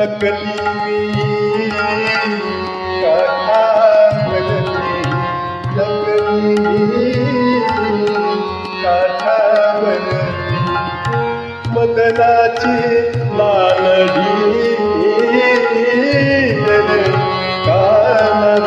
luckily कथा लगली luckily कथा बदली मदनाची लालडी कान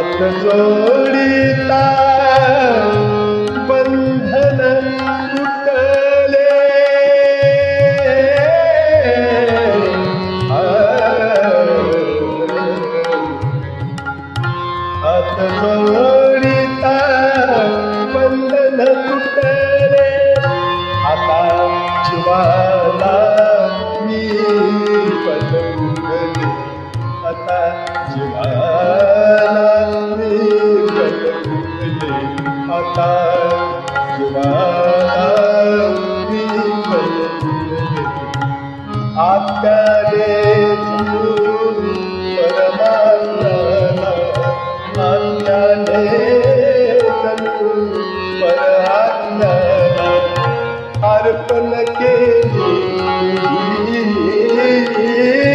हात जोडिता बंधन तुटले हात पक